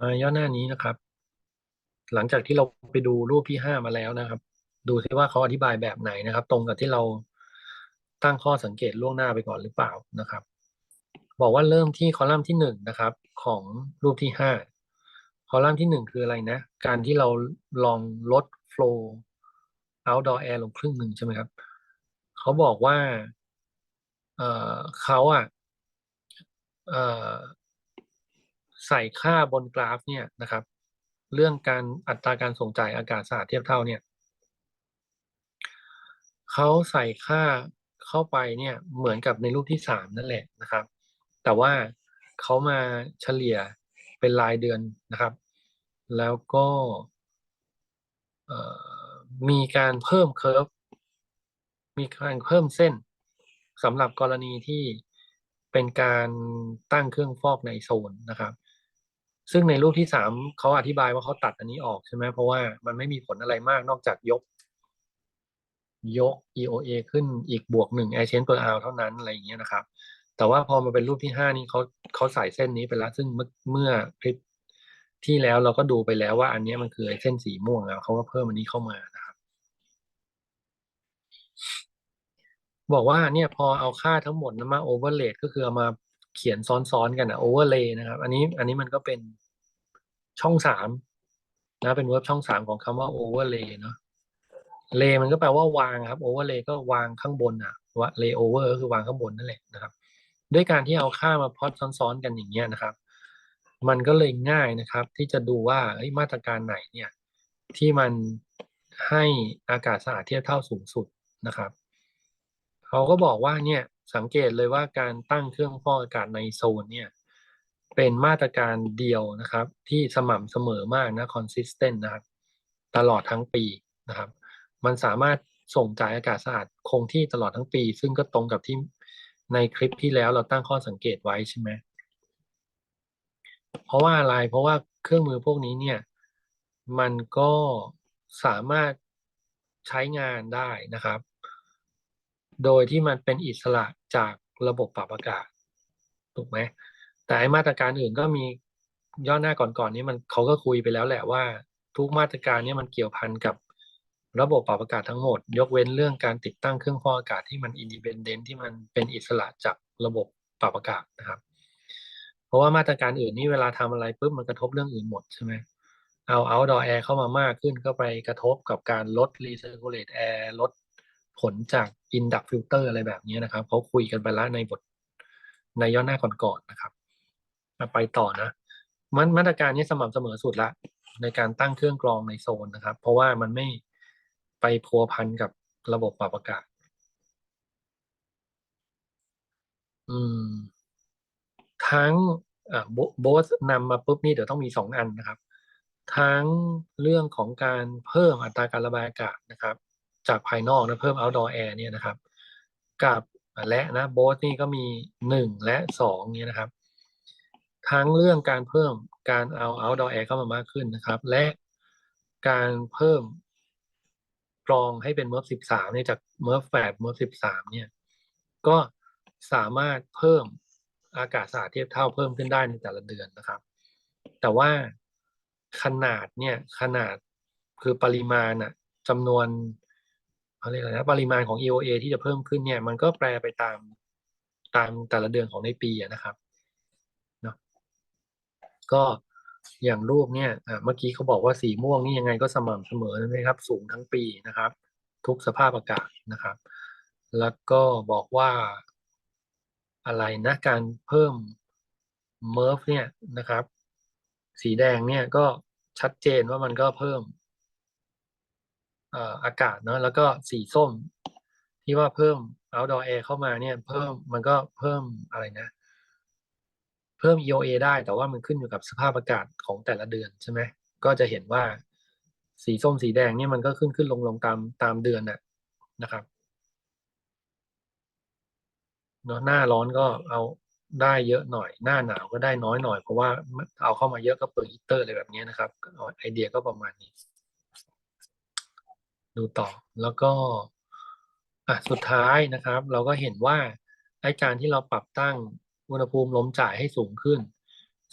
อ่าย่อหน้านี้นะครับ หลังจากที่เราไปดูรูปที่ห้ามาแล้วนะครับ ดูซิว่าเขาอธิบายแบบไหนนะครับ ตรงกับที่เราตั้งข้อสังเกตล่วงหน้าไปก่อนหรือเปล่านะครับ บอกว่าเริ่มที่คอลัมน์ที่หนึ่งนะครับ ของรูปที่ห้าคอลัมน์ที่หนึ่งคืออะไรนะ การที่เราลองลด flow outdoor air ลงครึ่งหนึ่งใช่ไหมครับ เขาบอกว่า เอ่อเขาอะเอ่อ ใส่ค่าบนกราฟเนี่ยนะครับ เรื่องการอัตราการส่งจ่ายอากาศสะอาดเทียบเท่าเนี่ยเขาใส่ค่าเข้าไปเนี่ยเหมือนกับในรูปที่สามนั่นแหละนะครับ แต่ว่าเขามาเฉลี่ยเป็นรายเดือนนะครับ แล้วก็มีการเพิ่มเคอร์ฟมีการเพิ่มเส้นสำหรับกรณีที่เป็นการตั้งเครื่องฟอกในโซนนะครับ ซึ่งในรูปที่สามเขาอธิบายว่าเขาตัดอันนี้ออกใช่ไหมเพราะว่ามันไม่มีผลอะไรมากนอกจากยก ยก EOA ขึ้นอีกบวกหนึ่ง a i r c h a n g e per hour เท่านั้นอะไรอย่างเงี้ยนะครับ แต่ว่าพอมาเป็นรูปที่ห้านี้เขาเขาใส่เส้นนี้ไปแล้วซึ่งเมื่อคลิปที่แล้วเราก็ดูไปแล้วว่าอันนี้มันคือไอเส้นสีม่วงแล้วเขาก็เพิ่มอันนี้เข้ามานะครับ บอกว่าเนี่ยพอเอาค่าทั้งหมดนั้นมาโอเวอร์เลก็คือเอามา เขียนซ้อนๆกันอะโอเวอร์เลนะครับ อันนี้อันนี้มันก็เป็นช่องสามนะเป็นเวิร์บช่องสามของคำว่าโอเวอร์เลเนาะเลมันก็แปลว่าวางครับโอเวอร์เลก็วางข้างบนอะว่าเลโอเวอร์ก็คือวางข้างบนนั่นแหละนะครับ ด้วยการที่เอาค่ามาพอดซ้อนๆกันอย่างเงี้ยนะครับ มันก็เลยง่ายนะครับ ที่จะดูว่ามาตรการไหนเนี่ย ที่มันให้อากาศสะอาดเทียบเท่าสูงสุดนะครับเขาก็บอกว่าเนี่ย สังเกตเลยว่าการตั้งเครื่องฟอกอากาศในโซนเนี่ยเป็นมาตรการเดียวนะครับ ที่สม่ำเสมอมากนะ consistent นะครับ ตลอดทั้งปีนะครับ มันสามารถส่งจ่ายอากาศสะอาดคงที่ตลอดทั้งปี ซึ่งก็ตรงกับที่ในคลิปที่แล้วเราตั้งข้อสังเกตไว้ใช่ไหมเพราะว่าอะไรเพราะว่าเครื่องมือพวกนี้เนี่ย มันก็สามารถใช้งานได้นะครับ โดยที่มันเป็นอิสระจากระบบปรับอากาศถูกไหมแต่มาตรการอื่นก็มีย่อนหน้าก่อนๆนี้มันเขาก็คุยไปแล้วแหละว่า ทุกมาตรการนี้มันเกี่ยวพันกับระบบปรับอากาศทั้งหมด ยกเว้นเรื่องการติดตั้งเครื่องฟอกอากาศที่มันอินดิเพนเดนต์ที่มันเป็นอิสระจากระบบปรับอากาศนะครับ เพราะว่ามาตรการอื่นนี่เวลาทำอะไรปุ๊บมันกระทบเรื่องอื่นหมดใช่ไหมเอา outdoor air เข้ามามากขึ้นก็ไปกระทบกับการลด recirculate air ลด ผลจาก induct filter อะไรแบบนี้นะครับเขาคุยกันไปแล้วในบทในย่อหน้าก่อนๆนนะครับมาไปต่อนะมันมาตรการนี้สม่ำเสมอสุดละ ในการตั้งเครื่องกรองในโซนนะครับ เพราะว่ามันไม่ไปพัวพันกับระบบปรับอากาศ อืม ทั้งอ่าโบสนำมาปุ๊บนี่เดี๋ยวต้องมีสองอันนะครับ ทั้งเรื่องของการเพิ่มอัตราการระบายอากาศนะครับ จากภายนอกนะเพิ่ม outdoor air เนี่ยนะครับ กับและนะโบสนี่ก็มีหนึ่งและสองเนี่ยนะครับ ทั้งเรื่องการเพิ่มการเอา outdoor air เข้ามามากขึ้นนะครับ และการเพิ่มกรองให้เป็นเมอร์ฟสิบสามเนี่ยจากเมอร์ฟแปดเมอร์ฟสิบสามเนี่ย ก็สามารถเพิ่มอากาศสะอาดเทียบเท่าเพิ่มขึ้นได้ในแต่ละเดือนนะครับ แต่ว่าขนาดเนี่ยขนาดคือปริมาณอะจำนวน เขาเรียกอะไรนะปริมาณของ EOA ที่จะเพิ่มขึ้นเนี่ยมันก็แปรไปตามตามแต่ละเดือนของในปีนะครับเนาะก็อย่างรูปเนี่ยเมื่อกี้เขาบอกว่าสีม่วงนี่ยังไงก็สม่ำเสมอนะครับ สูงทั้งปีนะครับ ทุกสภาพอากาศนะครับ แล้วก็บอกว่าอะไรนะการเพิ่มเมิร์ฟเนี่ยนะครับ สีแดงเนี่ยก็ชัดเจนว่ามันก็เพิ่ม อากาศเนาะแล้วก็สีส้ม ที่ว่าเพิ่ม outdoor air เข้ามาเนี่ย เพิ่มมันก็เพิ่มอะไรนะ เพิ่ม EOA ได้แต่ว่ามันขึ้นอยู่กับสภาพอากาศของแต่ละเดือนใช่ไหมก็จะเห็นว่าสีส้มสีแดงเนี่ยมันก็ขึ้นขึ้นลงลงตามตามเดือนน่ะนะครับเนาะหน้าร้อนก็เอาได้เยอะหน่อย หน้าหนาวก็ได้น้อยหน่อย เพราะว่าเอาเข้ามาเยอะก็เปิดฮีเตอร์อะไรแบบนี้นะครับไอเดียก็ประมาณนี้ ดูต่อ แล้วก็อะสุดท้ายนะครับ เราก็เห็นว่าไอการที่เราปรับตั้งอุณหภูมิลมจ่ายให้สูงขึ้น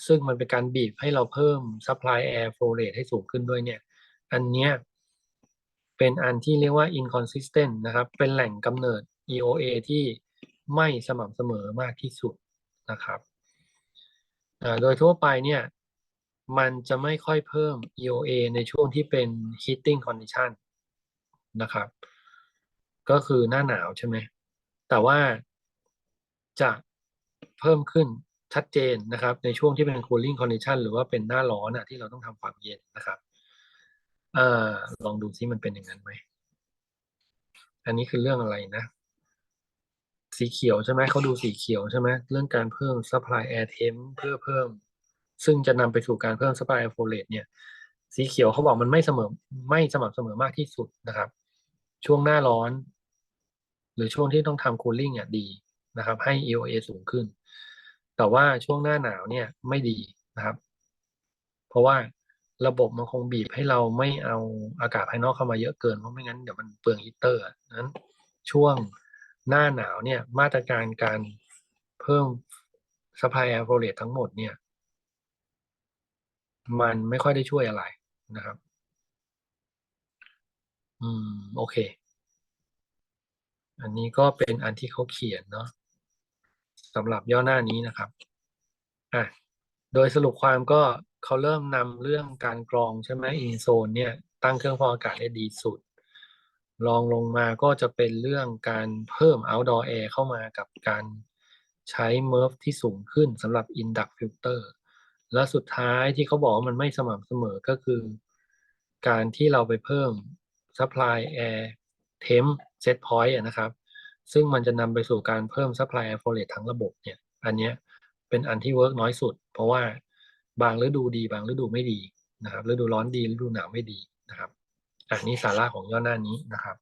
ซึ่งมันเป็นการบีบให้เราเพิ่ม supply air flow rate ให้สูงขึ้นด้วยเนี่ย อันเนี้ยเป็นอันที่เรียกว่า inconsistent นะครับ เป็นแหล่งกำเนิด EOA ที่ไม่สม่ำเสมอมากที่สุดนะครับโดยทั่วไปเนี่ย มันจะไม่ค่อยเพิ่ม EOA ในช่วงที่เป็น heating condition นะครับ ก็คือหน้าหนาวใช่ไหมแต่ว่าจะเพิ่มขึ้นชัดเจนนะครับ ในช่วงที่เป็น cooling condition หรือว่าเป็นหน้าร้อนอะที่เราต้องทำความเย็นนะครับเอ่อลองดูซิมันเป็นอย่างนั้นไหม อันนี้คือเรื่องอะไรนะ สีเขียวใช่ไหมเขาดูสีเขียวใช่ไหมเรื่องการเพิ่ม supply air temp เพื่อเพิ่ม ซึ่งจะนำไปสู่การเพิ่ม supply air flow rate เนี่ย สีเขียวเขาบอกมันไม่เสมอไม่สม่ำเสมอมากที่สุดนะครับ ช่วงหน้าร้อน หรือช่วงที่ต้องทำ cooling อะดีนะครับ ให้ EOA สูงขึ้น แต่ว่าช่วงหน้าหนาวเนี่ยไม่ดีนะครับ เพราะว่าระบบมันคงบีบให้เราไม่เอาอากาศภายนอกเข้ามาเยอะเกินเพราะไม่งั้นเดี๋ยวมันเปลืองฮีตเตอร์นั้นช่วงหน้าหนาวเนี่ยมาตรการการเพิ่ม supply air flow rate ทั้งหมดเนี่ย มันไม่ค่อยได้ช่วยอะไรนะครับ อืม โอเค อันนี้ก็เป็นอันที่เขาเขียนเนาะสำหรับย่อหน้านี้นะครับอะโดยสรุปความก็เขาเริ่มนำเรื่องการกรองใช่ไหมอินโซนเนี่ยตั้งเครื่องฟอกอากาศได้ดีสุดรองลงมาก็จะเป็นเรื่องการเพิ่ม outdoor air เข้ามากับการใช้ MERV ที่สูงขึ้นสำหรับ induct filter และสุดท้ายที่เขาบอกว่ามันไม่สม่ำเสมอก็คือ การที่เราไปเพิ่ม supply air temp set point นะครับ ซึ่งมันจะนำไปสู่การเพิ่ม supply air flow rate ทั้งระบบเนี่ย อันเนี้ยเป็นอันที่เวิร์กน้อยสุด เพราะว่าบางฤดูดีบางฤดูไม่ดีนะครับฤดูร้อนดีฤดูหนาวไม่ดีนะครับอันนี้สาระของย่อหน้านี้นะครับ